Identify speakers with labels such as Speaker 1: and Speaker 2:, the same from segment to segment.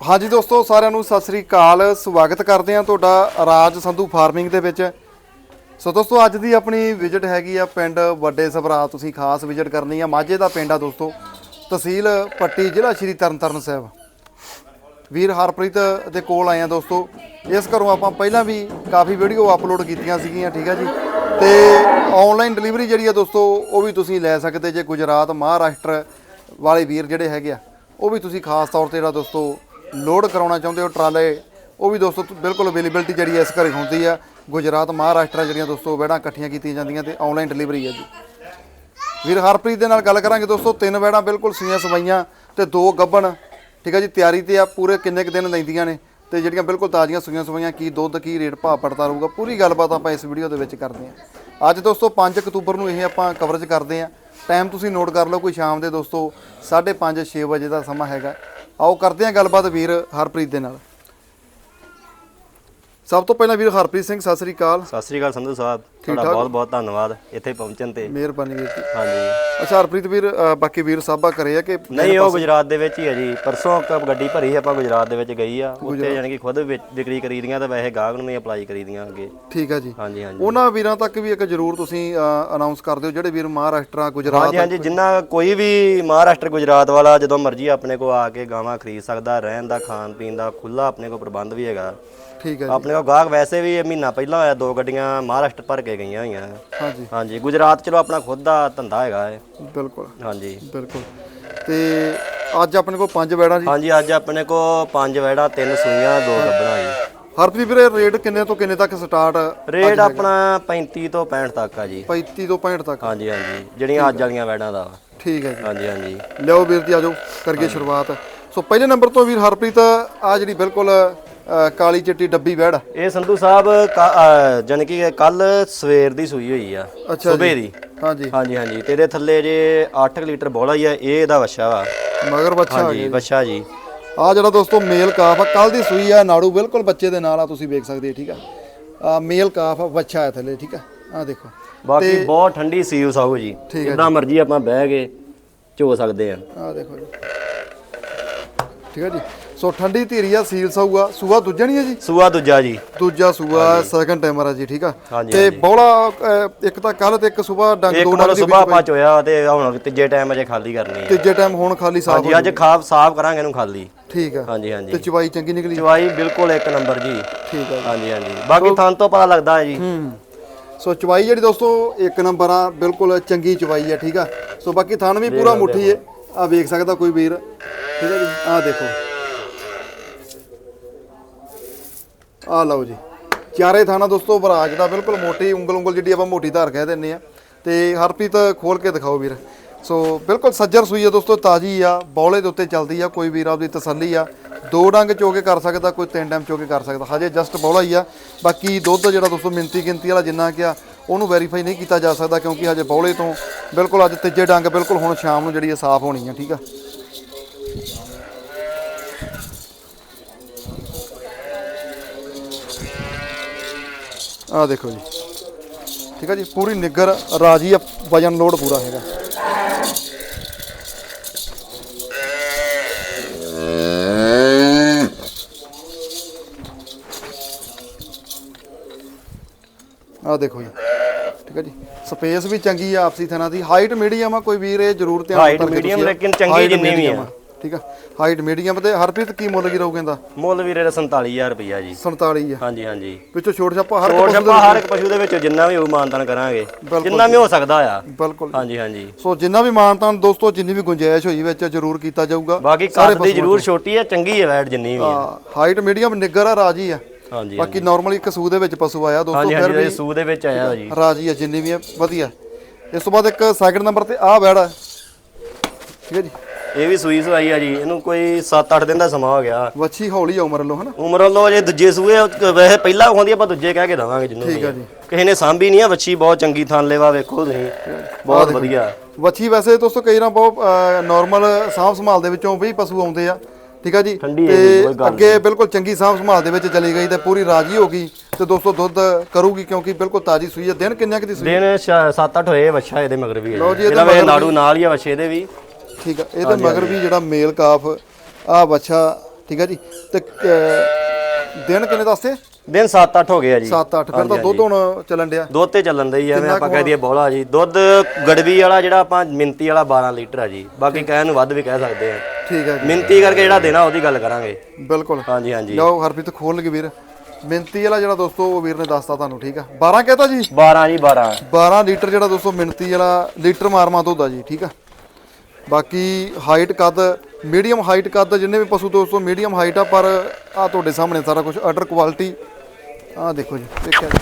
Speaker 1: ਹਾਂਜੀ ਦੋਸਤੋ, ਸਾਰਿਆਂ ਨੂੰ ਸਤਿ ਸ੍ਰੀ ਅਕਾਲ। ਸਵਾਗਤ ਕਰਦੇ ਹਾਂ ਤੁਹਾਡਾ ਰਾਜ ਸੰਧੂ ਫਾਰਮਿੰਗ ਦੇ ਵਿੱਚ। ਸੋ ਦੋਸਤੋ, ਅੱਜ ਦੀ ਆਪਣੀ ਵਿਜ਼ਿਟ ਹੈਗੀ ਆ ਪਿੰਡ ਵੱਡੇ ਸਭਰਾ। ਤੁਸੀਂ ਖਾਸ ਵਿਜ਼ਿਟ ਕਰਨੀ ਆ ਮਾਝੇ ਦਾ ਪਿੰਡ ਆ ਦੋਸਤੋ। ਤਹਿਸੀਲ ਪੱਟੀ, ਜ਼ਿਲ੍ਹਾ ਸ਼੍ਰੀ ਤਰਨਤਾਰਨ ਸਾਹਿਬ। ਵੀਰ ਹਰਪ੍ਰੀਤ ਦੇ ਕੋਲ ਆਏ ਆ ਦੋਸਤੋ। ਇਸ ਘਰੋਂ ਆਪਾਂ ਪਹਿਲਾਂ ਵੀ ਕਾਫੀ ਵੀਡੀਓ ਅਪਲੋਡ ਕੀਤੀਆਂ ਸੀਗੀਆਂ, ਠੀਕ ਆ ਜੀ? ਤੇ ਆਨਲਾਈਨ ਡਿਲੀਵਰੀ ਜਿਹੜੀ ਆ ਦੋਸਤੋ, ਉਹ ਵੀ ਤੁਸੀਂ ਲੈ ਸਕਦੇ ਜੇ ਗੁਜਰਾਤ ਮਹਾਰਾਸ਼ਟਰ ਵਾਲੇ ਵੀਰ ਜਿਹੜੇ ਹੈਗੇ ਆ। ਉਹ ਵੀ ਤੁਸੀਂ ਖਾਸ ਤੌਰ ਤੇ ਜਿਹੜਾ ਦੋਸਤੋ ਲੋਡ ਕਰਾਉਣਾ ਚਾਹੁੰਦੇ ਹੋ ਟਰਾਲੇ, ਉਹ ਵੀ ਦੋਸਤੋ ਬਿਲਕੁਲ ਅਵੇਲੇਬਿਲਟੀ ਜਿਹੜੀ ਆ ਇਸ ਘਰੇ ਹੁੰਦੀ ਆ, ਗੁਜਰਾਤ ਮਹਾਰਾਸ਼ਟਰ ਜਿਹੜੀਆਂ ਦੋਸਤੋ ਵੈੜਾਂ ਇਕੱਠੀਆਂ ਕੀਤੀਆਂ ਜਾਂਦੀਆਂ ਤੇ ਆਨਲਾਈਨ ਡਿਲੀਵਰੀ ਹੈ ਜੀ। ਵੀਰ ਹਰਪ੍ਰੀਤ ਦੇ ਨਾਲ ਗੱਲ ਕਰਾਂਗੇ ਦੋਸਤੋ, ਤਿੰਨ ਵੈੜਾਂ ਬਿਲਕੁਲ ਸੀਆਂ ਸਵਾਈਆਂ ਤੇ ਦੋ ਗੱਬਣ, ਠੀਕ ਹੈ ਜੀ, ਤਿਆਰੀ ਤੇ ਆ, ਪੂਰੇ ਕਿੰਨੇ ਕੁ ਦਿਨ ਲੈਂਦੀਆਂ ਨੇ ਤੇ ਜਿਹੜੀਆਂ ਬਿਲਕੁਲ ਤਾਜ਼ੀਆਂ ਸੂਈਆਂ ਸਵਾਈਆਂ, ਕੀ ਦੁੱਧ, ਕੀ ਰੇਟ ਭਾਅ ਪੜਦਾ ਰਹੂਗਾ, ਪੂਰੀ ਗੱਲਬਾਤ ਆਪਾਂ ਇਸ ਵੀਡੀਓ ਦੇ ਵਿੱਚ ਕਰਦੇ ਹਾਂ। ਅੱਜ ਦੋਸਤੋ 5 ਅਕਤੂਬਰ ਨੂੰ ਇਹ ਆਪਾਂ ਕਵਰੇਜ ਕਰਦੇ ਹਾਂ। ਟਾਈਮ ਤੁਸੀਂ ਨੋਟ ਕਰ ਲਓ, ਕੋਈ ਸ਼ਾਮ ਦੇ ਦੋਸਤੋ 5:30 6 ਵਜੇ ਦਾ ਸਮਾਂ ਹੈਗਾ। ਆਓ ਕਰਦੇ ਹਾਂ ਗੱਲਬਾਤ ਵੀਰ ਹਰਪ੍ਰੀਤ ਦੇ ਨਾਲ। ਸਭ ਤੋਂ ਪਹਿਲਾਂ ਵੀਰ ਹਰਪ੍ਰੀਤ ਸਿੰਘ ਸਤਿ ਸ੍ਰੀ ਅਕਾਲ।
Speaker 2: ਸਤਿ ਸ੍ਰੀ ਅਕਾਲ ਸੰਧੂ ਸਾਹਿਬ ਤੁਹਾਡਾ? ਬਹੁਤ ਬਹੁਤ ਧੰਨਵਾਦ ਇੱਥੇ ਪਹੁੰਚਣ ਤੇ।
Speaker 1: ਮਿਹਰਬਾਨੀ ਵੀਰ ਜੀ।
Speaker 2: ਹਾਂਜੀ।
Speaker 1: ਅੱਛਾ ਹਰਪ੍ਰੀਤ ਵੀਰ ਬਾਕੀ ਵੀਰ ਸਾਬਾ ਕਰੇ ਆ ਕਿ
Speaker 2: ਨਹੀਂ ਉਹ ਗੁਜਰਾਤ ਦੇ ਵਿੱਚ ਹੀ ਹੈ ਜੀ। ਪਰਸੋਂ ਗੱਡੀ ਭਰੀ ਆਪਾਂ ਗੁਜਰਾਤ ਦੇ ਵਿੱਚ ਗਈ ਆ। ਉੱਥੇ ਯਾਨੀ ਕਿ ਖੁਦ ਵਿਕ- ਵਿਕਰੀ ਕਰੀਦੀਆਂ ਤੇ ਵੈਸੇ ਗਾਹਕ ਨੂੰ ਵੀ ਅਪਲਾਈ ਕਰੀਦੀਆਂ ਅੱਗੇ।
Speaker 1: ਠੀਕ ਹੈ ਜੀ।
Speaker 2: ਹਾਂਜੀ ਹਾਂਜੀ।
Speaker 1: ਉਹਨਾਂ ਵੀਰਾਂ ਤੱਕ ਵੀ ਇੱਕ ਜ਼ਰੂਰ ਤੁਸੀਂ ਅਨਾਉਂਸ ਕਰ ਦਿਓ ਜਿਹੜੇ ਵੀਰ ਮਹਾਰਾਸ਼ਟਰ ਗੁਜਰਾਤ
Speaker 2: ਹਾਂਜੀ ਹਾਂਜੀ ਜਿੰਨਾ ਕੋਈ ਵੀ ਮਹਾਰਾਸ਼ਟਰ ਗੁਜਰਾਤ ਵਾਲਾ ਜਦੋਂ ਮਰਜ਼ੀ ਆਪਣੇ ਕੋ ਆ ਕੇ ਗਾਵਾਂ ਖਰੀਦ ਸਕਦਾ ਰਹਿਣ ਦਾ ਖਾਣ ਪੀਣ ਦਾ ਖੁੱਲਾ ਆਪਣੇ ਕੋ ਪ੍ਰਬੰਧ ਵੀ ਹੈਗਾ।
Speaker 1: ਠੀਕ ਹੈ ਜੀ।
Speaker 2: ਆਪਣੇ ਕੋ ਗਾਹਕ ਵੈਸੇ ਵੀ ਇਹ ਮਹੀਨਾ ਪਹਿਲਾਂ ਹੋਇਆ ਦੋ ਗੱਡੀਆਂ ਮਹਾਰਾਸ਼ਟਰ ਭਰ ਕੇ ਗਈਆਂ ਹੋਈਆਂ।
Speaker 1: ਹਾਂਜੀ।
Speaker 2: ਹਾਂਜੀ ਗੁਜਰਾਤ ਚਲੋ ਆਪਣਾ ਖੁਦ ਦਾ ਧੰਦਾ ਹੈਗਾ ਹੈ
Speaker 1: ਬਿਲਕੁਲ।
Speaker 2: ਹਾਂਜੀ।
Speaker 1: ਬਿਲਕੁਲ। ਤੇ ਅੱਜ ਆਪਣੇ ਕੋਲ ਪੰਜ ਵੈੜਾਂ ਜੀ?
Speaker 2: ਹਾਂਜੀ ਅੱਜ ਆਪਣੇ ਕੋ ਪੰਜ ਵੈੜਾਂ ਤਿੰਨ ਸੂਈਆਂ ਦੋ ਗੱਬਣਾ ਜੀ।
Speaker 1: ਹਰਪ੍ਰੀਤ ਵੀਰੇ ਰੇਟ ਕਿੰਨੇ ਤੋਂ ਕਿੰਨੇ ਤੱਕ ਸਟਾਰਟ
Speaker 2: ਰੇਟ ਆਪਣਾ 35 ਤੋਂ 65 ਤੱਕ ਆ ਜੀ।
Speaker 1: 35 ਤੋਂ 65 ਤੱਕ।
Speaker 2: ਹਾਂਜੀ ਹਾਂਜੀ। ਜਿਹੜੀਆਂ ਅੱਜ ਵਾਲੀਆਂ ਵੈੜਾਂ ਦਾ। ਵਾ।
Speaker 1: ਠੀਕ ਹੈ ਜੀ।
Speaker 2: ਹਾਂਜੀ ਹਾਂਜੀ।
Speaker 1: ਲਿਓ ਵੀਰ ਜੀ ਆਜੋ ਕਰੀਏ ਸ਼ੁਰੂਆਤ। ਸੋ ਪਹਿਲੇ ਨੰਬਰ ਤੋਂ ਵੀਰ ਹਰਪ੍ਰੀਤ ਆ ਜਿਹੜੀ ਬਿਲਕੁਲ ਕਾਲੀ ਚਿੱਟੀ ਡੱਬੀ ਵੈੜ ਆ।
Speaker 2: ਇਹ ਸੰਧੂ ਸਾਹਿਬ ਜਾਨ ਕਿ ਕੱਲ ਸਵੇਰ ਦੀ ਸੂਈ ਹੋਈ ਆ ਸਵੇਰ ਦੀ।
Speaker 1: ਹਾਂਜੀ।
Speaker 2: ਹਾਂਜੀ ਹਾਂਜੀ। ਤੇ ਇਹਦੇ ਥੱਲੇ ਜੇ 8 ਲੀਟਰ ਬੋਲਾ ਹੀ ਆ ਇਹ ਇਹਦਾ ਵੱਛਾ ਵਾ।
Speaker 1: ਮਗਰ ਬੱਚਾ ਆ
Speaker 2: ਹਾਂਜੀ ਵੱਛਾ ਜੀ।
Speaker 1: ਆ ਜਿਹੜਾ ਦੋਸਤੋ ਮੇਲ ਕਾਫ ਆ ਕੱਲ ਦੀ ਸੂਈ ਆ ਨਾੜੂ ਬਿਲਕੁਲ ਬੱਚੇ ਦੇ ਨਾਲ ਆ ਤੁਸੀਂ ਵੇਖ ਸਕਦੇ ਠੀਕ ਆ? ਆ ਮੇਲ ਕਾਫ ਆ ਬੱਚਾ ਹੈ ਥੱਲੇ ਠੀਕ ਆ? ਆ ਦੇਖੋ।
Speaker 2: ਬਾਕੀ ਬਹੁਤ ਠੰਡੀ ਸੀਲ ਸਾਹੂ ਜੀ। ਜਿੱਦਾਂ ਮਰਜ਼ੀ ਆਪਾਂ ਬਹਿ ਕੇ ਝੋ ਸਕਦੇ ਆ।
Speaker 1: ਆ ਦੇਖੋ ਜੀ। ਠੀਕ ਹੈ ਜੀ। ਸੋ ਠੰਡੀ ਧੀਰੀ ਆ ਸੀਲ ਸਊਗਾ। ਸੂਆ ਦੂਜਾ ਨਹੀਂ ਹੈ ਜੀ?
Speaker 2: ਸੂਆ ਦੂਜਾ ਜੀ।
Speaker 1: ਦੂਜਾ ਸੂਆ ਸੈਕੰਡ ਟਾਈਮਰ ਆ ਜੀ ਠੀਕ ਆ?
Speaker 2: ਹਾਂਜੀ,
Speaker 1: ਤੇ ਬੌਲਾ ਅ, ਇੱਕ ਤਾਂ ਕੱਲ ਤੇ ਇੱਕ ਸਵੇਰ ਡੰਗ
Speaker 2: ਇੱਕ
Speaker 1: ਦੋ
Speaker 2: ਮਤਲਬ
Speaker 1: ਡੰਗ ਦੀ
Speaker 2: ਸਵੇਰ ਆਪਾਂ ਚੋਇਆ ਤੇ ਹੁਣ ਤੀਜੇ ਟਾਈਮ ਅਜੇ ਖਾਲੀ ਕਰਨੀ ਆ।
Speaker 1: ਤੀਜੇ ਟਾਈਮ ਹੁਣ ਖਾਲੀ ਸਾਫ਼
Speaker 2: ਹਾਂਜੀ ਅੱਜ ਖਾਬ ਸਾਫ਼ ਕਰਾਂਗੇ ਇਹਨੂੰ ਖਾਲੀ।
Speaker 1: ਠੀਕ ਆ।
Speaker 2: ਹਾਂਜੀ
Speaker 1: ਤੇ
Speaker 2: ਹਾਂਜੀ
Speaker 1: ਚਵਾਈ ਚੰਗੀ ਨਿਕਲੀ?
Speaker 2: ਚਵਾਈ ਬਿਲਕੁਲ ਇੱਕ ਨੰਬਰ ਜੀ।
Speaker 1: ਠੀਕ ਆ
Speaker 2: ਹਾਂਜੀ ਹਾਂਜੀ। ਬਾਕੀ ਥਾਂ ਤੋਂ ਪਤਾ ਲੱਗਦਾ ਹੈ ਜੀ।
Speaker 1: ਹੂੰ। ਸੋ ਚਵਾਈ ਜਿਹੜੀ ਦੋਸਤੋ ਇੱਕ ਨੰਬਰ ਆ ਬਿਲਕੁਲ ਚੰਗੀ ਚਵਾਈ ਆ ਠੀਕ ਆ। ਸੋ ਬਾਕੀ ਥਣ ਵੀ ਪੂਰਾ ਮੁੱਠੀ ਹੈ। ਆ ਵੇਖ ਸਕਦਾ ਕੋਈ ਵੀਰ। ਠੀਕ ਹੈ ਜੀ ਆ ਦੇਖੋ। ਆ ਲਓ ਜੀ। ਚਾਰੇ ਥਾਣਾ ਦੋਸਤੋ, ਬਰਾਜ ਦਾ ਬਿਲਕੁਲ ਮੋਟੀ ਉਂਗਲ ਉਂਗਲ ਜਿਹੜੀ ਆਪਾਂ ਮੋਟੀ ਧਾਰ ਕਹਿ ਦਿੰਨੇ ਆ। ਤੇ ਹਰਪ੍ਰੀਤ ਖੋਲ ਕੇ ਦਿਖਾਓ ਵੀਰ। ਸੋ ਬਿਲਕੁਲ ਸੱਜਰ ਸੂਈ ਆ ਦੋਸਤੋ, ਤਾਜੀ ਆ, ਬੌਲੇ ਦੇ ਉੱਤੇ ਚੱਲਦੀ ਆ, ਕੋਈ ਵੀਰ ਆਪਦੀ ਤਸੱਲੀ ਆ। ਦੋ ਡੰਗ ਚੋਕੇ ਕਰ ਸਕਦਾ, ਕੋਈ ਤਿੰਨ ਟਾਈਮ ਚੋਕੇ ਕਰ ਸਕਦਾ। ਹਜੇ ਜਸਟ ਬੌਲਾ ਹੀ ਆ। ਬਾਕੀ ਦੁੱਧ ਜਿਹੜਾ ਦੋਸਤੋ, ਮਿੰਤੀ ਗਿਣਤੀ ਵਾਲਾ ਜਿੰਨਾ ਕਿ ਆ, ਉਹਨੂੰ ਵੈਰੀਫਾਈ ਨਹੀਂ ਕੀਤਾ ਜਾ ਸਕਦਾ ਕਿਉਂਕਿ ਹਜੇ ਬੌਲੇ ਤੋਂ ਬਿਲਕੁਲ ਅੱਜ ਤੀਜੇ ਡੰਗ ਬਿਲਕੁਲ ਹੁਣ ਸ਼ਾਮ ਨੂੰ ਜਿਹੜੀ ਆ ਸਾਫ਼ ਹੋਣੀ ਆ, ਠੀਕ ਆ। ਆ ਦੇਖੋ ਜੀ। ਠੀਕ ਆ ਜੀ ਪੂਰੀ ਨਿੱਗਰ ਰਾਜੀ ਆ ਵਜਨ ਲੋਡ ਪੂਰਾ ਹੈਗਾ। ਆ ਦੇਖੋ ਜੀ। ਠੀਕ ਆ ਜੀ। ਸਪੇਸ ਵੀ ਚੰਗੀ ਆ ਆਪਸੀ ਥਣਾ ਦੀ। ਹਾਈਟ ਮੀਡੀਅਮ ਆ ਕੋਈ ਵੀਰ ਇਹ ਜ਼ਰੂਰ ਧਿਆਨ
Speaker 2: medium
Speaker 1: ਤੁਸੀਂ ਆ।
Speaker 2: ਲੇਕਿਨ ਚੰਗੀ ਜਿੰਨੀ ਵੀ ਆ।
Speaker 1: ਠੀਕ ਆ? ਹਾਈਟ ਮੀਡੀਅਮ ਤੇ ਹਰਪ੍ਰੀਤ ਕੀ ਮੁੱਲ ਕੀ ਰਹੂ ਕਹਿੰਦਾ?
Speaker 2: ਮੁੱਲ ਵੀਰੇ ਦਾ 47000 ਰੁਪਈਆ ਜੀ।
Speaker 1: 47 ਆ।
Speaker 2: ਹਾਂਜੀ ਹਾਂਜੀ।
Speaker 1: ਵਿੱਚੋਂ ਛੋਟ ਛਾਪਾ ਹਰ
Speaker 2: ਛੋਟ ਛੱਪਾ ਹਰ ਇੱਕ ਪਸ਼ੂ ਦੇ ਵਿੱਚ ਜਿੰਨਾ ਵੀ ਹੋਊ ਮਾਨਤਾਨ ਕਰਾਂਗੇ। ਜਿੰਨਾ ਵੀ ਹੋ ਸਕਦਾ ਆ।
Speaker 1: ਬਿਲਕੁਲ।
Speaker 2: ਹਾਂਜੀ ਹਾਂਜੀ।
Speaker 1: ਸੋ ਜਿੰਨਾ ਵੀ ਮਾਨਤਾਨ ਦੋਸਤੋ ਜਿੰਨੀ ਵੀ ਗੁੰਜਾਇਸ਼ ਹੋਈ ਵਿੱਚ ਜ਼ਰੂਰ ਕੀਤਾ ਜਾਊਗਾ।
Speaker 2: ਬਾਕੀ ਕੱਦ ਦੀ ਜ਼ਰੂਰ ਛੋਟੀ ਆ ਚੰਗੀ ਹੈ ਵੈਟ ਜਿੰਨੀ ਵੀ ਆ।
Speaker 1: ਹਾਈਟ ਮੀਡੀਅਮ ਨਿੱਗਰ ਆ ਰਾਜੀ ਆ।
Speaker 2: ਹਾਂਜੀ
Speaker 1: ਬਾਕੀ ਨਾਰਮਲੀ ਇੱਕ ਸੂ ਦੇ ਵਿੱਚ ਪਸ਼ੂ ਆਇਆ ਦੋਸਤੋ ਫਿਰ
Speaker 2: ਹਾਂਜੀ
Speaker 1: ਵੀ
Speaker 2: ਸੂ ਦੇ ਵਿੱਚ ਆਇਆ ਜੀ।
Speaker 1: ਰਾਜੀ ਆ ਜਿੰਨੀ ਵੀ ਆ ਵਧੀਆ। ਇਸ ਤੋਂ ਬਾਅਦ ਇੱਕ ਸੈਕਿੰਡ ਨੰਬਰ ਤੇ ਆ ਬੈੜ ਆ। ਠੀਕ ਹੈ ਜੀ।
Speaker 2: ਇਹ ਵੀ ਸੂਈ ਸਵਾਈ ਆ ਜੀ ਇਹਨੂੰ ਕੋਈ 7-8 ਦਿਨ ਦਾ ਸਮਾਂ ਹੋ ਗਿਆ।
Speaker 1: ਵੱਛੀ ਹੌਲੀ ਆ ਉਮਰ ਲੋ ਹਨਾ?
Speaker 2: ਉਮਰ ਵੱਲੋਂ ਜੇ ਦੂਜੇ ਸੂਏ ਵੈਸੇ ਪਹਿਲਾਂ ਹੁੰਦੀ ਆਪਾਂ ਦੂਜੇ ਕਹਿ ਕੇ ਦਵਾਂਗੇ ਜਿੰਨੂੰ
Speaker 1: ਠੀਕ ਆ
Speaker 2: ਵੀ।
Speaker 1: ਜੀ।
Speaker 2: ਕਿਸੇ ਨੇ ਸਾਂਭੀ ਨਹੀਂ ਆ ਵੱਛੀ ਬਹੁਤ ਚੰਗੀ ਥਾਂ ਲੈਵਾ ਵੇਖੋ ਤੁਸੀਂ। ਬਹੁਤ ਵਧੀਆ।
Speaker 1: ਵੱਛੀ ਵੈਸੇ ਦੋਸਤੋ ਕਈ ਨਾ ਬਹੁਤ ਨਾਰਮਲ ਸਾਂਭ ਸੰਭਾਲ ਦੇ ਵਿੱਚੋਂ ਵੀ ਪਸ਼ੂ ਆਉਂਦੇ ਆ। ਠੀਕ ਆ ਜੀ?
Speaker 2: ਠੰਡੀ ਹੈ ਜੀ,
Speaker 1: ਤੇ
Speaker 2: ਕੋਈ ਗੱਲ
Speaker 1: ਅੱਗੇ ਬਿਲਕੁਲ ਚੰਗੀ ਸਾਂਭ ਸੰਭਾਲ ਦੇ ਵਿੱਚ ਚਲੀ ਗਈ ਤੇ ਪੂਰੀ ਰਾਜੀ ਹੋ ਗਈ ਤੇ ਦੋਸਤੋ ਦੁੱਧ ਕਰੂਗੀ ਕਿਉਂਕਿ ਬਿਲਕੁਲ ਤਾਜੀ ਸੂਈ ਹੈ ਦਿਨ ਕਿੰਨਿਆਂ ਕੁ ਦੀ ਸੂਈ?
Speaker 2: ਦਿਨ 7-8 ਹੋਏ ਵੱਛਾ ਇਹਦੇ ਮਗਰ ਵੀ। ਹੈ
Speaker 1: ਲਓ ਜੀ, ਇਹਦੇ
Speaker 2: ਇਹਦਾ ਵੇ
Speaker 1: ਮਗਰ
Speaker 2: ਨਾੜੂ ਨਾਲ ਹੀ ਆ ਵੱਛੇ ਦੇ ਵੀ।
Speaker 1: ਠੀਕ ਆ ਇਹਦੇ ਮਗਰ ਵੀ ਜਿਹੜਾ ਮੇਲ ਕਾਫ ਆ ਬੱਚਾ ਠੀਕ ਹੈ ਜੀ ਤੇ ਦਿਨ ਕਿੰਨੇ ਦੱਸਦੇ
Speaker 2: ਦਿਨ 7-8 ਹੋ ਗਏ ਆ ਜੀ।
Speaker 1: 7-8 ਫਿਰ ਤਾਂ ਦੁੱਧ ਹੁਣ ਚੱਲਣ ਡਿਆ।
Speaker 2: ਦੁੱਧ ਤੇ ਚੱਲਣ ਦਈ ਐਵੇਂ ਆਪਾਂ ਕਹਿ ਦਈਏ ਬੋਲਾ ਜੀ। ਦੁੱਧ ਗੜਵੀ ਵਾਲਾ ਜਿਹੜਾ ਆਪਾਂ ਮਿੰਤੀ ਵਾਲਾ 12 ਲੀਟਰ ਆ ਜੀ। ਬਾਕੀ ਕਹਿਣ ਨੂੰ ਵੱਧ ਵੀ ਕਹਿ ਸਕਦੇ ਆ।
Speaker 1: ਠੀਕ ਹੈ ਜੀ।
Speaker 2: ਮਿੰਤੀ ਕਰਕੇ ਜਿਹੜਾ ਦੇਣਾ ਉਹਦੀ ਗੱਲ ਕਰਾਂਗੇ।
Speaker 1: ਬਿਲਕੁਲ।
Speaker 2: ਹਾਂਜੀ ਹਾਂਜੀ।
Speaker 1: ਲਓ ਹਰਪ੍ਰੀਤ ਖੋਲ ਲਗੇ ਵੀਰ। ਮਿੰਤੀ ਵਾਲਾ ਜਿਹੜਾ ਦੋਸਤੋ ਉਹ ਵੀਰ ਨੇ ਦੱਸਤਾ ਤੁਹਾਨੂੰ ਠੀਕ ਆ। 12 ਕਹਤਾ ਜੀ?
Speaker 2: 12 ਜੀ 12
Speaker 1: 12 ਲੀਟਰ ਜਿਹੜਾ ਦੋਸਤੋ ਮਿੰਤੀ ਵਾਲਾ ਲੀਟਰ ਮਾਰਮਾ ਦੁੱਧ ਆ ਜੀ ਠੀਕ ਆ। ਬਾਕੀ ਹਾਈਟ ਕੱਦ ਮੀਡੀਅਮ ਹਾਈਟ ਕੱਦ ਜਿੰਨੇ ਵੀ ਪਸ਼ੂ ਦੋਸਤੋ ਮੀਡੀਅਮ ਹਾਈਟ ਆ, ਪਰ ਆ ਤੁਹਾਡੇ ਸਾਹਮਣੇ ਸਾਰਾ ਕੁਝ ਆਰਡਰ ਕੁਆਲਿਟੀ ਆ ਦੇਖੋ ਜੀ, ਦੇਖਿਆ ਜੀ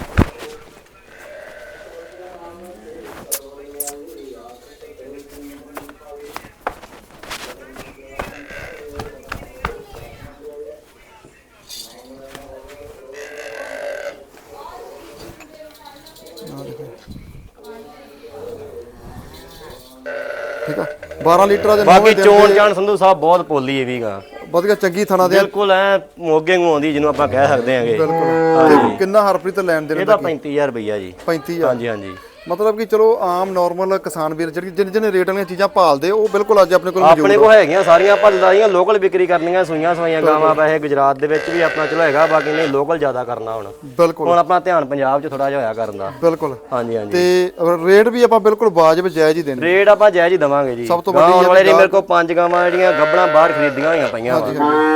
Speaker 1: ਠੀਕ ਆ 12 ਲੀਟਰ ਦੇ
Speaker 2: ਬਾਕੀ ਚੋਣ ਜਾਣ ਸੰਧੂ ਸਾਹਿਬ ਬਹੁਤ ਪੋਲੀ ਇਹ ਵੀਗਾ।
Speaker 1: ਵਧੀਆ ਚੰਗੀ ਥਣਾ ਦੇ
Speaker 2: ਬਿਲਕੁਲ ਐ ਮੋਗੇ ਨੂੰ ਆਉਂਦੀ ਜਿਹਨੂੰ ਆਪਾਂ ਕਹਿ ਸਕਦੇ ਆਂਗੇ।
Speaker 1: ਬਿਲਕੁਲ। ਕਿੰਨਾ ਹਰਪ੍ਰੀਤ ਲੈਣ ਦੇਣ
Speaker 2: ਇਹਦਾ 35000 ਰੁਪਈਆ ਜੀ।
Speaker 1: 35 ਆ
Speaker 2: ਹਾਂਜੀ ਹਾਂਜੀ।
Speaker 1: ਮਤਲਬ ਕਿ ਚਲੋ ਆਮ ਨਾਰਮਲ ਕਿਸਾਨ ਵੀਰ ਜਿਹੜੀ ਜਿਹਨੇ ਜਿਹਨੇ ਰੇਟ ਵਾਲੀਆਂ ਚੀਜ਼ਾਂ ਭਾਲਦੇ ਉਹ ਬਿਲਕੁਲ ਅੱਜ ਆਪਣੇ ਕੋਲ ਮੌਜੂਦ
Speaker 2: ਆਪਣੇ ਕੋਲ ਹੈਗੀਆਂ ਸਾਰੀਆਂ ਭੱਲਦਾਰੀਆਂ ਲੋਕਲ ਵਿਕਰੀ ਕਰਨੀਆਂ ਸੂਈਆਂ ਸਵਾਈਆਂ ਗਾਵਾਂ ਪੈਸੇ ਗੁਜਰਾਤ ਦੇ ਵਿੱਚ ਵੀ ਆਪਣਾ ਚਲੋ ਹੈਗਾ ਬਾਕੀ ਨਹੀਂ ਲੋਕਲ ਜ਼ਿਆਦਾ ਕਰਨਾ ਹੁਣ।
Speaker 1: ਬਿਲਕੁਲ।
Speaker 2: ਹੁਣ ਆਪਣਾ ਧਿਆਨ ਪੰਜਾਬ 'ਚ ਥੋੜਾ ਜਿਹਾ ਹੋਇਆ ਕਰਨ ਦਾ।
Speaker 1: ਬਿਲਕੁਲ।
Speaker 2: ਹਾਂਜੀ ਹਾਂਜੀ।
Speaker 1: ਤੇ ਰੇਟ ਵੀ ਆਪਾਂ ਬਿਲਕੁਲ ਵਾਜਬ ਜਾਇਜ਼ ਹੀ ਦੇਣੇ
Speaker 2: ਰੇਟ ਆਪਾਂ ਜਾਇਜ਼ ਹੀ ਦਵਾਂਗੇ ਜੀ।
Speaker 1: ਸਭ ਤੋਂ
Speaker 2: ਆਉਣ ਵਾਲੇ ਜੀ ਮੇਰੇ ਕੋਲ ਪੰਜ ਗਾਵਾਂ ਜਿਹੜੀਆਂ ਗੱਬਣਾ ਬਾਹਰ ਖਰੀਦੀਆਂ ਹੋਈਆਂ ਪਈਆਂ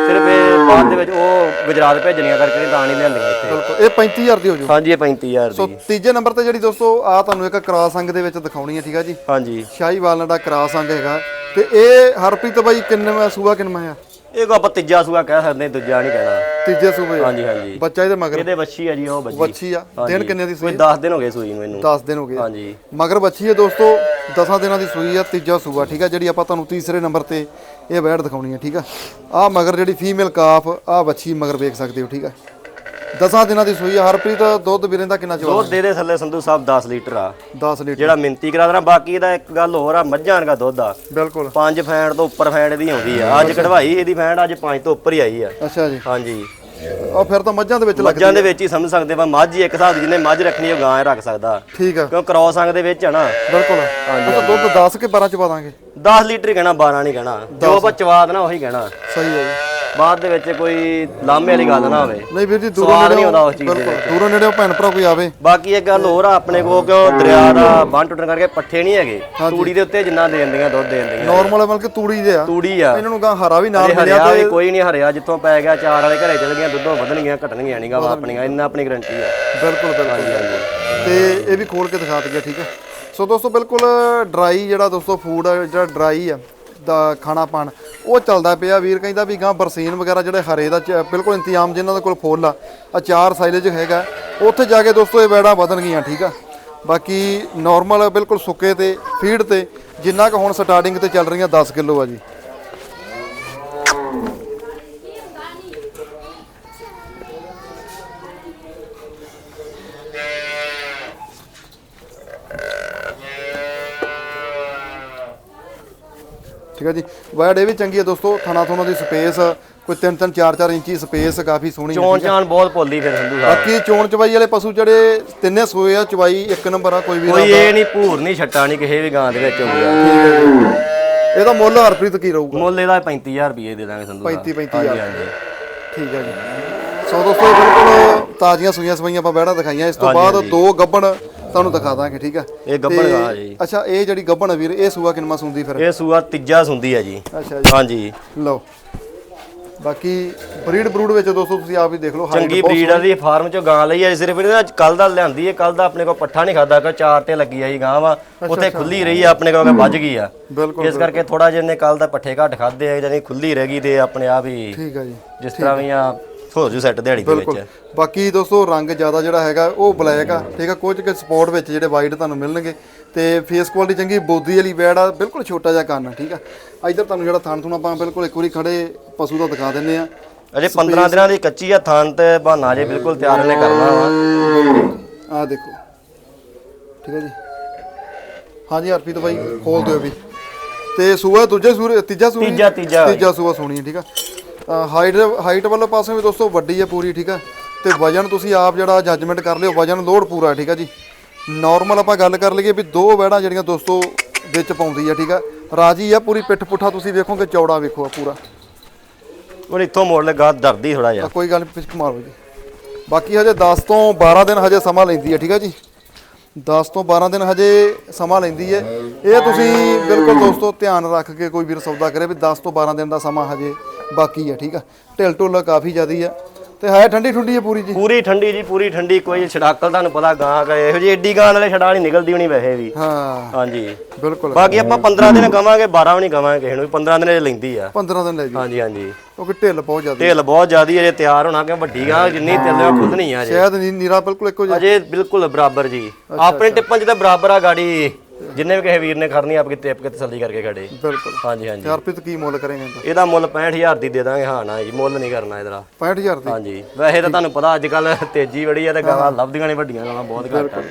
Speaker 2: ਸਿਰਫ ਇਹ ਬਾਅਦ ਦੇ ਵਿੱਚ ਉਹ ਗੁਜਰਾਤ ਭੇਜਣੀਆਂ ਕਰਕੇ ਤਾਂ ਨਹੀਂ ਲਿਆਂਦੀਆਂ ਇੱਥੇ।
Speaker 1: ਬਿਲਕੁਲ ਇਹ 35000 ਦੀ ਹੋ ਜੂ।
Speaker 2: ਹਾਂਜੀ ਇਹ 35000
Speaker 1: ਸੋ
Speaker 2: ਦੀ।
Speaker 1: ਤੀਜੇ ਨੰਬਰ ਤੇ ਜਿਹੜੀ ਦੋਸਤੋ ਆ ਤੁਹਾਨੂੰ ਇੱਕ ਕ੍ਰਾਸ ਅੰਗ ਦੇ ਵਿੱਚ ਦਿਖਾਉਣੀ ਹੈ ਠੀਕ ਆ ਜੀ?
Speaker 2: ਹਾਂਜੀ।
Speaker 1: ਸ਼ਾਹੀਵਾਲ ਦਾ ਕ੍ਰਾਸ ਅੰਗ ਹੈਗਾ ਤੇ ਇਹ ਹਰਪ੍ਰੀਤ ਬਾਈ ਕਿੰਨਵਾਂ ਸੂਆ ਕਿੰਨਵਾਂ ਆ?
Speaker 2: ਇਹ ਕੋ ਆਪਾਂ ਤੀਜਾ ਸੂਆ ਕਹਿ ਸਕਦੇ ਦੂਜਾ ਨਹੀਂ ਕਹਿਣਾ।
Speaker 1: ਤੀਜੇ ਸੂਬੇ ਆ।
Speaker 2: ਹਾਂਜੀ ਹਾਂਜੀ।
Speaker 1: ਬੱਚਾ ਇਹਦੇ ਮਗਰ?
Speaker 2: ਇਹਦੇ ਬੱਚੀ ਆ ਜੀ ਉਹ ਬੱਚੀ
Speaker 1: ਬੱਚੀ ਆ। ਦਿਨ ਕਿੰਨੇ ਦੀ
Speaker 2: ਕੋਈ
Speaker 1: ਸੂਈ
Speaker 2: 10 ਦਿਨ ਹੋ ਗਏ ਸੂਈ ਨੂੰ ਇਹਨੂੰ।
Speaker 1: 10 ਦਿਨ ਹੋ ਗਏ। ਆ।
Speaker 2: ਹਾਂਜੀ।
Speaker 1: ਮਗਰ ਬੱਚੀ ਹੈ ਦੋਸਤੋ 10 ਦਿਨਾਂ ਦੀ ਸੂਈ ਆ ਤੀਜਾ ਸੂਆ ਠੀਕ ਆ ਜਿਹੜੀ ਆਪਾਂ ਤੁਹਾਨੂੰ ਤੀਸਰੇ ਨੰਬਰ ਤੇ ਇਹ ਵੈੜ ਦਿਖਾਉਣੀ ਹੈ ਠੀਕ ਆ। ਆ ਮਗਰ ਜਿਹੜੀ ਫੀਮੇਲ ਕਾਫ ਆ ਬੱਚੀ ਮਗਰ ਵੇਖ ਸਕਦੇ ਹੋ ਠੀਕ ਆ। 10 ਦਿਨਾਂ ਦੀ ਸੂਈ ਆ। ਹਰਪ੍ਰੀਤ ਦੁੱਧ ਵੀਰੇ ਦਾ ਕਿੰਨਾ ਚਵਾ
Speaker 2: ਦੁੱਧ ਦੇ ਦੇ ਥੱਲੇ ਸੰਧੂ ਸਾਹਿਬ 10 ਲੀਟਰ ਆ।
Speaker 1: 10 ਲੀਟਰ।
Speaker 2: ਜਿਹੜਾ ਮਿੰਤੀ ਕਰਾ ਦੇਣਾ ਬਾਕੀ ਇਹਦਾ ਇੱਕ ਗੱਲ ਹੋਰ ਆ ਮੱਝਾਂ ਦਾ ਦੁੱਧ ਆ।
Speaker 1: ਬਿਲਕੁਲ।
Speaker 2: ਪੰਜ ਫੈਂਡ ਤੋਂ ਉੱਪਰ ਫੈਂਡ ਇਹਦੀ ਆਉਂਦੀ ਆ। ਅੱਜ ਕਢਵਾਈ ਇਹਦੀ ਫੈਂਡ ਅੱਜ ਪੰਜ ਤੋਂ ਉੱਪਰ ਹੀ ਆਈ ਆ।
Speaker 1: ਅੱਛਾ ਜੀ।
Speaker 2: ਹਾਂਜੀ।
Speaker 1: ਆ ਫਿਰ ਤਾਂ ਮੱਝਾਂ ਦੇ ਵਿੱਚ ਲੱਗ
Speaker 2: ਮੱਝਾਂ ਦੇ ਵਿੱਚ ਹੀ ਸਮਝ ਸਕਦੇ ਵਾ ਮੱਝ ਹੀ ਇੱਕ ਹਿਸਾਬ ਦੀ ਜਿਹਨੇ ਮੱਝ ਰੱਖਣੀ ਉਹ ਗਾਂ ਰੱਖ ਸਕਦਾ।
Speaker 1: ਠੀਕ ਆ।
Speaker 2: ਕਿਉਂ ਕ੍ਰੋਸ ਦੇ ਵਿੱਚ ਆ ਨਾ।
Speaker 1: ਬਿਲਕੁਲ। ਅੱਛਾ ਦੁੱਧ 10 ਕੇ 12 ਚਵਾ ਦਾਂਗੇ।
Speaker 2: 10 ਲੀਟਰ ਹੀ ਕਹਿਣਾ 12 ਨਹੀਂ ਕਹਿਣਾ। ਜੋ ਆਪਾਂ ਚਵਾ ਦੇਣਾ ਉਹੀ ਕਹਿਣਾ।
Speaker 1: ਸਹੀ ਹੈ ਜੀ।
Speaker 2: ਬਾਅਦ ਦੇ ਵਿੱਚ ਕੋਈ ਲਾਮੇ ਵਾਲੀ ਗੱਲ ਨਾ ਹੋਵੇ।
Speaker 1: ਨਹੀਂ ਵੀਰ ਜੀ ਦੂਰੋਂ ਨੇੜੇ
Speaker 2: ਨਹੀਂ ਆਉਂਦਾ ਉਸ ਚੀਜ਼ ਦੇ
Speaker 1: ਦੂਰੋਂ ਨੇੜੇ ਭੈਣ ਭਰਾ ਕੋਈ ਆਵੇ।
Speaker 2: ਬਾਕੀ ਇੱਕ ਗੱਲ ਹੋਰ ਆ ਆਪਣੇ ਕੋਲ ਕਿਉਂ ਦਰਿਆ ਦਾ ਬੰਨ ਟੁੱਟਣ ਕਰਕੇ ਪੱਠੇ ਨਹੀਂ ਹੈਗੇ। ਤੂੜੀ ਦੇ ਉੱਤੇ ਜਿੰਨਾ ਦੇ ਦਿੰਦੀਆਂ ਦੁੱਧ ਦੇ ਦਿੰਦੀਆਂ।
Speaker 1: ਨਾਰਮਲ ਮਤਲਬ ਕਿ ਤੂੜੀ ਦੇ ਆ।
Speaker 2: ਤੂੜੀ ਆ।
Speaker 1: ਇਹਨਾਂ ਨੂੰ ਗਾਂ ਹਰਾ ਵੀ ਨਾਲ ਮਿਲਿਆ ਤੇ
Speaker 2: ਕੋਈ ਨਹੀਂ ਹਰਿਆ ਜਿੱਥੋਂ ਪੈ ਗਿਆ ਚਾਰ ਵਾਲੇ ਘਰੇ ਚਲ ਗਈਆਂ ਦੁੱਧੋਂ ਵਧਣਗੀਆਂ ਘਟਣਗੀਆਂ ਨਹੀਂਗਾ ਆਪਣੀਆਂ ਇੰਨਾ ਆਪਣੀ ਗਰੰਟੀ ਆ।
Speaker 1: ਬਿਲਕੁਲ ਬਿਲਕੁਲ। ਤੇ ਇਹ ਵੀ ਖੋਲ ਕੇ ਦਿਖਾ ਦਈਏ ਠੀਕ ਹੈ। ਸੋ ਦੋਸਤੋ, ਬਿਲਕੁਲ ਡਰਾਈ ਜਿਹੜਾ ਦੋਸਤੋ ਫੂਡ ਜਿਹੜਾ ਡਰਾਈ ਆ, ਦਾ ਖਾਣਾ ਪਾਣ, ਉਹ ਚੱਲਦਾ ਪਿਆ। ਵੀਰ ਕਹਿੰਦਾ ਵੀ ਗਾਂ ਬਰਸੀਨ ਵਗੈਰਾ ਜਿਹੜੇ ਹਰੇ ਦਾ ਚ- ਬਿਲਕੁਲ ਇੰਤਜ਼ਾਮ ਜਿਨ੍ਹਾਂ ਦੇ ਕੋਲ ਫੁੱਲ ਆ ਅਚਾਰ ਸਾਈਲੇਜ ਹੈਗਾ। ਉੱਥੇ ਜਾ ਕੇ ਦੋਸਤੋ ਇਹ ਵੈੜਾਂ ਵਧਣਗੀਆਂ, ਠੀਕ ਆ? ਬਾਕੀ ਨਾਰਮਲ ਬਿਲਕੁਲ ਸੁੱਕੇ ਤੇ ਫੀਡ ਤੇ, ਜਿੰਨਾ ਕੁ ਹੁਣ ਸਟਾਰਟਿੰਗ ਤੇ ਚੱਲ ਰਹੀਆਂ 10 ਕਿਲੋ ਆ ਜੀ। ਠੀਕ ਹੈ ਜੀ। ਵੈੜ ਇਹ ਵੀ ਚੰਗੀ ਹੈ ਦੋਸਤੋ ਥਣਾ ਥੋਣਾ ਦੀ ਸਪੇਸ ਕੋਈ 3 3 4 4 ਇੰਚੀ ਸਪੇਸ ਕਾਫੀ ਸੋਹਣੀ
Speaker 2: ਚੋਣ ਚਾਣ ਬਹੁਤ ਭੁੱਲਦੀ ਫਿਰ ਸੰਧੂ ਸਾਹਿਬ।
Speaker 1: ਬਾਕੀ ਚੋਣ ਚਵਾਈ ਵਾਲੇ ਪਸ਼ੂ ਜਿਹੜੇ ਤਿੰਨੇ ਸੋਏ ਆ ਚਵਾਈ ਇੱਕ ਨੰਬਰ ਆ ਕੋਈ ਵੀ
Speaker 2: ਕੋਈ ਇਹ ਨਹੀਂ ਭੂਰ ਨਹੀਂ ਛੱਟਾ ਨਹੀਂ ਕਿਸੇ ਵੀ ਗਾਂ ਦੇ ਵਿੱਚ ਆ
Speaker 1: ਇਹਦਾ ਮੁੱਲ ਹਰਪ੍ਰੀਤ ਕੀ ਰਹੂਗਾ?
Speaker 2: ਮੁੱਲ ਇਹਦਾ 35000 ਰੁਪਏ ਦੇ ਦਾਂਗੇ ਸੰਧੂ ਸਾਹਿਬ।
Speaker 1: 35 35000
Speaker 2: ਹਾਂਜੀ ਹਾਂਜੀ।
Speaker 1: ਠੀਕ ਹੈ ਜੀ। ਸੋ ਦੋਸਤੋ ਬਿਲਕੁਲ ਤਾਜ਼ੀਆਂ ਸੂਈਆਂ ਸਵਾਈਆਂ ਆਪਾਂ ਬਹਿੜਾ ਦਿਖਾਈਆਂ। ਇਸ ਤੋਂ ਬਾਅਦ ਦੋ ਗੱਬਣ ਤੁਹਾਨੂੰ ਦਿਖਾ ਦਾਂਗੇ ਠੀਕ ਹੈ
Speaker 2: ਇਹ ਗੱਭਣ ਗਾਂ ਜੀ।
Speaker 1: ਅੱਛਾ ਇਹ ਜਿਹੜੀ ਗੱਬਣ ਆ ਵੀਰ ਇਹ ਸੂਆ ਕਿੰਨਾ ਸੁੰਦੀ ਫਿਰ?
Speaker 2: ਇਹ ਸੂਆ ਤੀਜਾ ਸੁੰਦੀ ਆ ਜੀ।
Speaker 1: ਅੱਛਾ ਜੀ।
Speaker 2: ਹਾਂਜੀ।
Speaker 1: ਲਓ। ਬਾਕੀ ਬਰੀਡ ਬਰੂਡ ਵਿੱਚ ਦੋਸਤੋ ਤੁਸੀਂ ਆਪ ਹੀ ਦੇਖ ਲਓ height
Speaker 2: ਚੰਗੀ
Speaker 1: ਬਹੁਤ
Speaker 2: ਬਰੀਡ ਆ ਦੀ ਫਾਰਮ ਚੋਂ ਗਾਂ ਲਈ ਆ ਸਿਰਫ ਇਹਦਾ ਕੱਲ ਦਾ ਲਿਆਂਦੀ ਹੈ ਕੱਲ ਦਾ ਆਪਣੇ ਕੋਲ ਪੱਠਾ ਨਹੀਂ ਖਾਦਾ ਕਿ ਚਾਰ ਤੇ ਲੱਗੀ ਆਈ ਗਾਂ ਵਾ। ਉੱਥੇ ਖੁੱਲੀ ਰਹੀ ਆ ਆਪਣੇ ਕੋਲ ਵੱਜ ਗਈ ਆ।
Speaker 1: ਬਿਲਕੁਲ
Speaker 2: ਇਸ ਕਰਕੇ ਥੋੜਾ ਜਿਹਾ ਨੇ ਕੱਲ ਦਾ ਪੱਠੇ ਘੱਟ ਖਾਦੇ ਆ ਜਾਨੀ ਖੁੱਲੀ ਰਹਿ ਗਈ ਤੇ ਆਪਣੇ ਆਪ ਹੀ
Speaker 1: ਠੀਕ ਹੈ ਜੀ
Speaker 2: ਜਿਸ ਤਰ੍ਹਾਂ ਵੀ ਆ ਹੋ ਜੂ ਸੈੱਟ ਦਿਹਾੜੀ ਦੇ ਵਿੱਚ।
Speaker 1: ਬਾਕੀ ਦੋਸਤੋ ਰੰਗ ਜ਼ਿਆਦਾ ਜਿਹੜਾ ਹੈਗਾ ਉਹ ਬਲੈਕ ਆ ਠੀਕ ਆ? ਕੁਝ ਕਿ ਸਪੋਰਟ ਵਿੱਚ ਜਿਹੜੇ ਵਾਈਟ ਤੁਹਾਨੂੰ ਮਿਲਣਗੇ। ਤੇ ਫੇਸ ਕੁਆਲਿਟੀ ਚੰਗੀ ਬੋਦੀ ਵਾਲੀ ਬੈੜ ਆ ਬਿਲਕੁਲ ਛੋਟਾ ਜਿਹਾ ਕੰਨ ਠੀਕ ਆ? ਇੱਧਰ ਤੁਹਾਨੂੰ ਜਿਹੜਾ ਥਣ ਥੁਣ ਆਪਾਂ ਬਿਲਕੁਲ ਇੱਕ ਵਾਰੀ ਖੜੇ ਪਸ਼ੂ ਦਾ ਦਿਖਾ ਦਿੰਨੇ ਆ।
Speaker 2: ਅਜੇ 15 ਦਿਨਾਂ ਦੀ ਕੱਚੀ ਆ ਥਾਨ ਤੇ ਬਹਾਨਾ ਜੇ ਬਿਲਕੁਲ ਤਿਆਰ ਨੇ ਕਰਨਾ ਵਾ।
Speaker 1: ਆ ਦੇਖੋ। ਠੀਕ ਹੈ ਜੀ। ਹਾਂਜੀ ਹਰਪ੍ਰੀਤ ਬਾਈ ਖੋਲ ਦਿਓ ਵੀ। ਤੇ ਸੂਆ ਦੂਜੇ ਸੂਰ ਤੀਜਾ ਸੂਰ
Speaker 2: ਤੀਜਾ ਤੀਜਾ।
Speaker 1: ਤੀਜਾ ਸੂਆ ਸੋਣੀ ਠੀਕ ਆ? ਹਾਈਟ ਹਾਈਟ ਵੱਲੋਂ ਪਾਸੇ ਵੀ ਦੋਸਤੋ ਵੱਡੀ ਹੈ ਪੂਰੀ ਠੀਕ ਆ? ਤੇ ਵਜਨ ਤੁਸੀਂ ਆਪ ਜਿਹੜਾ ਜੱਜਮੈਂਟ ਕਰ ਲਿਓ ਵਜਨ ਲੋਡ ਪੂਰਾ ਹੈ, ਠੀਕ ਆ ਜੀ? ਨਾਰਮਲ ਆਪਾਂ ਗੱਲ ਕਰ ਲਈਏ ਵੀ ਦੋ ਵੈੜਾਂ ਜਿਹੜੀਆਂ ਦੋਸਤੋ ਵਿੱਚ ਪਾਉਂਦੀ ਆ ਠੀਕ ਆ? ਰਾਜੀ ਆ ਪੂਰੀ ਪਿੱਠ ਪੁੱਠਾ ਤੁਸੀਂ ਵੇਖੋਗੇ ਚੌੜਾ ਵੇਖੋ ਆ ਪੂਰਾ।
Speaker 2: ਉਹ ਇੱਥੋਂ ਮੋੜ ਲਗਾ ਡਰਦੀ ਥੋੜਾ ਜਿਹਾ।
Speaker 1: ਕੋਈ ਗੱਲ ਪਿਛਕ ਮਾਰੋ ਜੀ। ਬਾਕੀ ਹਜੇ 10 ਤੋਂ 12 ਦਿਨ ਹਜੇ ਸਮਾਂ ਲੈਂਦੀ ਹੈ ਠੀਕ ਹੈ ਜੀ? 10 ਤੋਂ 12 ਦਿਨ ਹਜੇ ਸਮਾਂ ਲੈਂਦੀ ਹੈ। ਇਹ ਤੁਸੀਂ ਬਿਲਕੁਲ ਦੋਸਤੋ ਧਿਆਨ ਰੱਖ ਕੇ ਕੋਈ ਵੀਰ ਸੌਦਾ ਕਰੇ ਵੀ 10 ਤੋਂ 12 ਦਿਨ ਦਾ ਸਮਾਂ ਹਜੇ ਬਾਕੀ ਹੈ ਠੀਕ ਆ? ਢਿੱਲ ਢੁੱਲ ਕਾਫੀ ਜ਼ਿਆਦੀ ਆ। ਤੇ ਹੈ ਠੰਡੀ ਠੁੰਡੀ ਹੈ ਪੂਰੀ ਜੀ?
Speaker 2: ਪੂਰੀ ਠੰਡੀ ਜੀ ਪੂਰੀ ਠੰਡੀ। ਕੋਈ ਛੜਾਕਲ ਤੁਹਾਨੂੰ ਪਤਾ ਗਾਂ ਕਾ ਇਹੋ ਜਿਹੀ ਏਡੀ ਗਾਂ ਨਾਲੇ ਛੜਾ ਨਹੀਂ ਨਿਕਲਦੀ ਹੋਣੀ ਵੈਸੇ ਵੀ।
Speaker 1: ਹਾਂ।
Speaker 2: ਹਾਂਜੀ।
Speaker 1: ਬਿਲਕੁਲ।
Speaker 2: ਬਾਕੀ ਆਪਾਂ 15 ਦਿਨ ਕਵਾਂਗੇ 12 ਵੀ ਨਹੀਂ ਕਵਾਂਗੇ ਕਿਸੇ ਨੂੰ ਵੀ 15 ਦਿਨ ਇਹ ਲੈਂਦੀ ਆ।
Speaker 1: 15 ਦਿਨ ਲੈ ਜੀ।
Speaker 2: ਹਾਂਜੀ ਹਾਂਜੀ।
Speaker 1: ਕਿਉਂਕਿ ਢਿੱਲ ਬਹੁਤ ਜ਼ਿਆਦੀ
Speaker 2: ਢਿੱਲ ਬਹੁਤ ਜ਼ਿਆਦੀ ਅਜੇ ਤਿਆਰ ਹੋਣਾ ਕਿ ਵੱਡੀ ਗਾਂ ਜਿੰਨੀ ਢਿੱਲ ਆ ਖੁੱਲਣੀ ਆ ਅਜੇ।
Speaker 1: ਸ਼ਾਇਦ ਨੀਰਾ ਬਿਲਕੁਲ ਇੱਕੋ ਜਿਹਾ।
Speaker 2: ਅਜੇ ਬਿਲਕੁਲ ਬਰਾਬਰ ਜੀ। ਆਪਣੇ ਟਿੱਪਾਂ 'ਚ ਤਾਂ ਬਰਾਬਰ ਆ ਗਾੜੀ। ਜਿੰਨੇ ਵੀ ਕਿਸੇ ਵੀਰ ਨੇ ਖੜਨੀ ਆਪਕੀ ਟਿੱਪ ਕੇ ਤਸੱਲੀ ਕਰਕੇ ਖੜੇ।
Speaker 1: ਬਿਲਕੁਲ।
Speaker 2: ਹਾਂਜੀ ਹਾਂਜੀ।
Speaker 1: ਹਰਪ੍ਰੀਤ ਕੀ ਮੁੱਲ ਕਰੇਗਾ ਇਹਦਾ?
Speaker 2: ਇਹਦਾ ਮੁੱਲ 65000 ਦੀ ਦੇ ਦਾਂਗੇ ਹਾਂ ਨਾ ਜੀ ਮੁੱਲ ਨਹੀਂ ਕਰਨਾ ਇਹਦਾ।
Speaker 1: 65000 ਦੀ?
Speaker 2: ਹਾਂਜੀ। ਵੈਸੇ ਤਾਂ ਤੁਹਾਨੂੰ ਪਤਾ ਅੱਜ ਕੱਲ ਤੇਜ਼ੀ ਬੜੀ ਆ ਤੇ ਗਾਵਾਂ ਲੱਭਦੀਆਂ ਨਹੀਂ ਵੱਡੀਆਂ ਗਾਵਾਂ ਬਹੁਤ ਘੱਟ ਆ।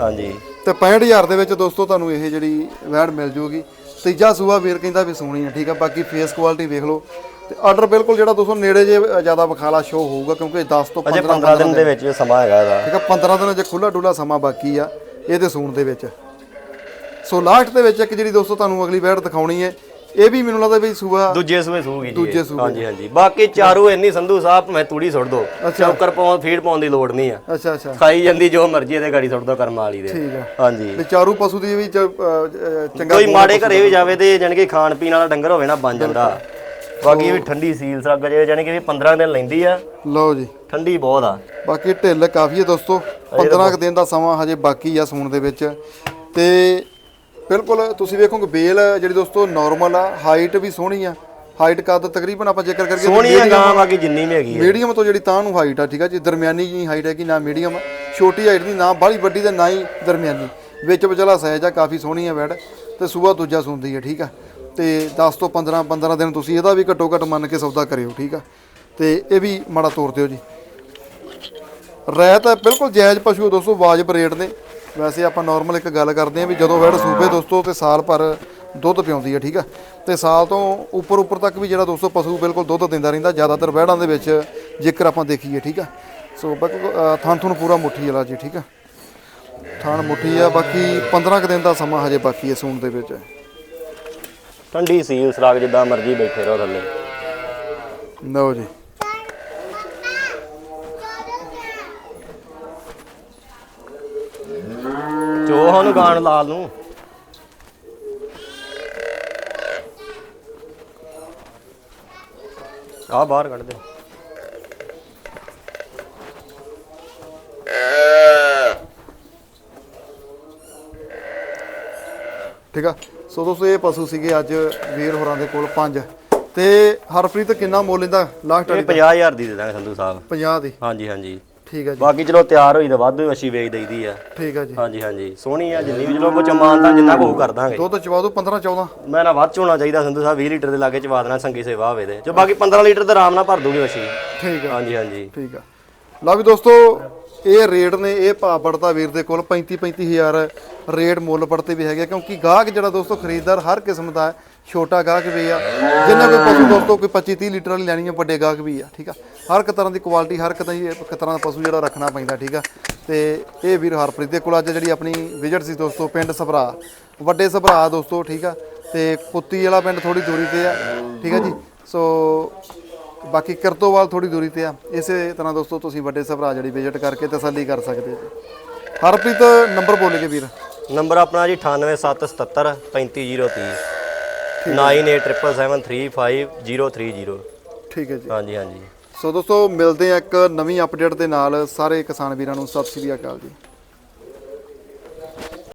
Speaker 2: ਹਾਂਜੀ।
Speaker 1: ਤੇ 65000 ਦੇ ਵਿੱਚ ਦੋਸਤੋ ਤੁਹਾਨੂੰ ਇਹ ਜਿਹੜੀ ਵੈੜ ਮਿਲ ਜੂਗੀ। ਤੀਜਾ ਸੂਆ ਵੀਰ ਕਹਿੰਦਾ ਵੀ ਸੋਹਣੀ ਹੈ ਠੀਕ ਆ ਬਾਕੀ ਫੇਸ ਕੁਆਲਿਟੀ ਵੇਖ ਲਓ। ਤੇ ਆਰਡਰ ਬਿਲਕੁਲ ਜਿਹੜਾ ਦੋਸਤੋ ਨੇੜੇ ਜੇ ਜ਼ਿਆਦਾ ਵਿਖਾਲਾ ਸ਼ੋ ਹੋਊਗਾ ਕਿਉਂਕਿ 10 ਤੋਂ
Speaker 2: ਅਜੇ
Speaker 1: 15
Speaker 2: 15 ਦਿਨ ਦੇ ਵਿੱਚ ਸਮਾਂ ਹੈਗਾ ਇਹਦਾ।
Speaker 1: ਠੀਕ ਆ 15 ਦਿਨ ਜੇ ਖੁੱਲਾ ਡੁੱਲਾ ਸਮਾਂ ਬਾਕੀ ਆ ਇਹਦੇ ਸੂਣ ਦੇ ਵਿੱਚ। ਸੋ ਲਾਸਟ ਦੇ ਵਿੱਚ ਇੱਕ ਜਿਹੜੀ ਦੋਸਤੋ ਤੁਹਾਨੂੰ ਅਗਲੀ ਵੈੜ ਦਿਖਾਉਣੀ ਹੈ ਇਹ ਵੀ ਮੈਨੂੰ ਲੱਗਦਾ ਵੀ ਸੂਆ
Speaker 2: ਦੂਜੇ ਸੂਏ ਸੂਗੀ ਜੀ
Speaker 1: ਦੂਜੇ
Speaker 2: ਇਹ।
Speaker 1: ਸੂਏ।
Speaker 2: ਹਾਂਜੀ ਹਾਂਜੀ। ਬਾਕੀ ਚਾਰੂ ਇੰਨੀ ਸੰਧੂ ਸਾਹਿਬ ਮੈਂ ਤੂੜੀ ਸੁੱਟ ਦੋ। ਚੌਕਰ ਪਾਉਣ ਫੀਡ ਪਾਉਣ ਦੀ ਲੋੜ ਨਹੀਂ ਆ।
Speaker 1: ਅੱਛਾ ਅੱਛਾ।
Speaker 2: ਖਾਈ ਜਾਂਦੀ ਜੋ ਮਰਜ਼ੀ ਇਹਦੇ ਗਾੜੀ ਸੁੱਟ ਦੋ ਕਰਮ ਵਾਲੀ ਦੇ।
Speaker 1: ਠੀਕ ਆ।
Speaker 2: ਹਾਂਜੀ।
Speaker 1: ਵੀ ਚਾਰੂ ਪਸ਼ੂ ਦੀ ਵੀ ਚੰਗਾ
Speaker 2: ਕੋਈ ਮਾੜੇ ਘਰੇ ਵੀ ਜਾਵੇ ਤੇ ਜਾਣੀ ਕਿ ਖਾਣ ਪੀਣ ਵਾਲਾ ਡੰਗਰ ਹੋਵੇ ਨਾ ਬਣ ਜਾਂਦਾ। ਬਾਕੀ ਵੀ ਠੰਡੀ ਸੀਲ ਸੱਗ ਜੇ ਜਾਣੀ ਕਿ ਵੀ 15 ਦਿਨ ਲੈਂਦੀ ਆ।
Speaker 1: ਲਓ ਜੀ।
Speaker 2: ਠੰਡੀ ਬਹੁਤ ਆ।
Speaker 1: ਬਾਕੀ ਢਿੱਲ ਕਾਫੀ ਹੈ ਦੋਸਤੋ। 15 ਕੁ ਦਿਨ ਦਾ ਸਮਾਂ ਹਜੇ ਬਾਕੀ ਆ ਸੂਣ ਦੇ ਵਿੱਚ। ਤੇ ਬਿਲਕੁਲ ਤੁਸੀਂ ਵੇਖੋਗੇ ਬੇਲ ਜਿਹੜੀ ਦੋਸਤੋ ਨਾਰਮਲ ਆ ਹਾਈਟ ਵੀ ਸੋਹਣੀ ਆ। ਹਾਈਟ ਕੱਦ ਤਕਰੀਬਨ ਆਪਾਂ ਜ਼ਿਕਰ ਕਰਕੇ
Speaker 2: ਸੋਹਣੀ ਆ ਗਾਂ ਬਾਕੀ ਜਿੰਨੀ ਵੀ ਹੈਗੀ ਆ।
Speaker 1: ਮੀਡੀਅਮ ਤੋਂ ਜਿਹੜੀ ਤਾਂ ਨੂੰ ਹਾਈਟ ਆ ਠੀਕ ਆ ਜੀ ਦਰਮਿਆਨੀ ਜੀ ਹਾਈਟ ਹੈ ਕਿ ਨਾ ਮੀਡੀਅਮ ਛੋਟੀ ਹਾਈਟ ਦੀ ਨਾ ਬਾਹਲੀ ਵੱਡੀ ਤੇ ਨਾ ਹੀ ਦਰਮਿਆਨੀ। ਵਿੱਚ ਵਿਚਲਾ ਸਾਈਜ਼ ਆ ਕਾਫੀ ਸੋਹਣੀ ਆ ਵੈੜ ਤੇ ਸੂਆ ਦੂਜਾ ਸੁੰਦੀ ਆ ਠੀਕ ਆ। ਤੇ 10 ਤੋਂ 15 15 ਦਿਨ ਤੁਸੀਂ ਇਹਦਾ ਵੀ ਘੱਟੋ ਘੱਟ ਮੰਨ ਕੇ ਸੌਦਾ ਕਰਿਓ ਠੀਕ ਆ। ਤੇ ਇਹ ਵੀ ਮਾੜਾ ਤੋਰ ਦਿਓ ਜੀ। ਰਹਿਤ ਬਿਲਕੁਲ ਜਾਇਜ਼ ਪਸ਼ੂ ਆ ਦੋਸਤੋ ਵਾਜਬ ਰੇਟ ਨੇ। ਵੈਸੇ ਆਪਾਂ ਨਾਰਮਲ ਇੱਕ ਗੱਲ ਕਰਦੇ ਆਂ ਵੀ ਜਦੋਂ ਵੈੜ ਸੂਪੇ ਦੋਸਤੋ ਤੇ ਸਾਲ ਭਰ ਦੁੱਧ ਪਿਆਉਂਦੀ ਹੈ ਠੀਕ ਆ? ਤੇ ਸਾਲ ਤੋਂ ਉੱਪਰ ਉੱਪਰ ਤੱਕ ਵੀ ਜਿਹੜਾ ਦੋਸਤੋ ਪਸ਼ੂ ਬਿਲਕੁਲ ਦੁੱਧ ਦਿੰਦਾ ਰਹਿੰਦਾ ਜ਼ਿਆਦਾਤਰ ਵੈੜਾਂ ਦੇ ਵਿੱਚ ਜੇਕਰ ਆਪਾਂ ਦੇਖੀਏ ਠੀਕ ਆ? ਸੋ ਅ, ਥਣ ਥਣ ਪੂਰਾ ਮੁੱਠੀ ਵਾਲਾ ਜੀ ਠੀਕ ਆ? ਥਣ ਮੁੱਠੀ ਆ ਬਾਕੀ 15 ਕੁ ਦਿਨ ਦਾ ਸਮਾਂ ਹਜੇ ਬਾਕੀ ਹੈ ਸੂਣ ਦੇ ਵਿੱਚ।
Speaker 2: ਠੰਡੀ ਸੀਲ ਸਰਾਗ ਜਿੱਦਾਂ ਮਰਜ਼ੀ ਬੈਠੇ ਰਹੋ ਥੱਲੇ।
Speaker 1: ਲਓ ਜੀ।
Speaker 2: ਚੋ ਹੁਣ ਗਾਣ ਲਾਲ ਨੂੰ। ਆ ਬਾਹਰ ਕੱਢ ਦੇ।
Speaker 1: ਠੀਕ ਆ। ਸੋ ਦੋਸਤੋ ਇਹ ਪਸ਼ੂ ਸੀਗੇ ਅੱਜ ਵੀਰ ਹੋਰਾਂ ਦੇ ਕੋਲ ਪੰਜ। ਤੇ ਹਰਪ੍ਰੀਤ ਕਿੰਨਾ ਮੁੱਲ ਇਹਦਾ ਲਾਸਟ
Speaker 2: ਇਹ
Speaker 1: ਵਾਲੀ
Speaker 2: 50000 ਦੀ ਦੇ ਦਾਂਗੇ ਸੰਧੂ ਸਾਹਿਬ।
Speaker 1: 50 ਦੀ।
Speaker 2: ਹਾਂਜੀ ਹਾਂਜੀ।
Speaker 1: ਠੀਕ ਆ ਜੀ।
Speaker 2: ਬਾਕੀ ਚਲੋ ਤਿਆਰ ਹੋਈ ਤਾਂ ਵਾਧੂ ਅੱਛੀ ਵੇਚ ਦਈਦੀ ਆ।
Speaker 1: ਠੀਕ ਆ ਜੀ।
Speaker 2: ਹਾਂਜੀ ਹਾਂਜੀ। ਸੋਹਣੀ ਆ ਜਿੰਨੀ ਵੀ ਚਲੋ ਕੋ ਚਮਾਨ ਤਾਂ ਜਿੰਨਾ ਕੋ ਕਰ ਦਾਂਗੇ।
Speaker 1: ਦੁੱਧ ਚਵਾ ਦਿਓ 15 14
Speaker 2: ਮੈਂ ਨਾ ਵੱਧ ਚ ਹੋਣਾ ਚਾਹੀਦਾ ਸੰਧੂ ਸਾਹਿਬ 20 ਲੀਟਰ ਦੇ ਲਾਗੇ ਚਵਾ ਦੇਣਾ ਸੰਗੀ ਸੇਵਾ ਹੋਵੇ ਤੇ। ਜੋ ਬਾਕੀ 15 ਲੀਟਰ ਤਾਂ ਆਰਾਮ ਨਾਲ ਭਰ ਦੂਗੀ ਅੱਛੀ
Speaker 1: ਠੀਕ ਆ।
Speaker 2: ਹਾਂਜੀ ਹਾਂਜੀ।
Speaker 1: ਠੀਕ ਆ। ਲਓ ਵੀ ਦੋਸਤੋ ਇਹ ਰੇਟ ਨੇ ਇਹ ਭਾਅ ਪੜਤਾ ਵੀਰ ਦੇ ਕੋਲ 35 35000 ਰੇਟ ਮੁੱਲ ਪੜਤੇ ਵੀ ਹੈਗੇ ਕਿਉਂਕਿ ਗਾਹਕ ਜਿਹੜਾ ਦੋਸਤੋ ਖਰੀਦਦਾਰ ਹਰ ਕਿਸਮ ਦਾ ਹੈ ਛੋਟਾ ਗਾਹਕ ਵੀ ਆ, ਜਿੰਨਾ ਕੋਈ ਪਸ਼ੂ ਦੋਸਤੋ, ਕੋਈ 25 30 ਲੀਟਰ ਵਾਲੀ ਲੈਣੀ ਆ, ਵੱਡੇ ਗਾਹਕ ਵੀ ਆ, ਠੀਕ ਆ? ਹਰ ਇੱਕ ਤਰ੍ਹਾਂ ਦੀ ਕੁਆਲਿਟੀ ਹਰ ਇੱਕ ਤਰ੍ਹਾਂ ਦੀ, ਇੱਕ ਤਰ੍ਹਾਂ ਦਾ ਪਸ਼ੂ ਜਿਹੜਾ ਰੱਖਣਾ ਪੈਂਦਾ, ਠੀਕ ਆ? ਤੇ ਇਹ ਵੀਰ ਹਰਪ੍ਰੀਤ ਦੇ ਕੋਲ ਅੱਜ ਜਿਹੜੀ ਆਪਣੀ ਵਿਜ਼ਿਟ ਸੀ ਦੋਸਤੋ, ਪਿੰਡ ਸਭਰਾ, ਵੱਡੇ ਸਭਰਾ ਦੋਸਤੋ, ਠੀਕ ਆ? ਤੇ ਕੁੱਤੀ ਵਾਲਾ ਪਿੰਡ ਥੋੜੀ ਦੂਰੀ ਤੇ ਆ, ਠੀਕ ਆ ਜੀ? ਸੋ ਬਾਕੀ ਕਰਤੋਵਾਲ ਥੋੜੀ ਦੂਰੀ ਤੇ ਆ, ਇਸੇ ਤਰ੍ਹਾਂ ਦੋਸਤੋ, ਤੁਸੀਂ ਵੱਡੇ ਸਭਰਾ ਜਿਹੜੀ ਵਿਜ਼ਿਟ ਕਰਕੇ ਤਸੱਲੀ ਕਰ ਸਕਦੇ ਜੀ। ਹਰਪ੍ਰੀਤ, ਨੰਬਰ ਬੋਲੇਗੇ ਵੀਰ।
Speaker 2: ਨੰਬਰ ਆਪਣਾ ਜੀ 98777 35030 9877735030
Speaker 1: ਠੀਕ ਹੈ ਜੀ
Speaker 2: ਹਾਂਜੀ ਹਾਂਜੀ
Speaker 1: ਸੋ ਦੋਸਤੋ ਮਿਲਦੇ ਆ ਇੱਕ ਨਵੀਂ ਅਪਡੇਟ ਦੇ ਨਾਲ ਸਾਰੇ ਕਿਸਾਨ ਵੀਰਾਂ ਨੂੰ ਸਤਿ ਸ਼੍ਰੀ ਅਕਾਲ ਜੀ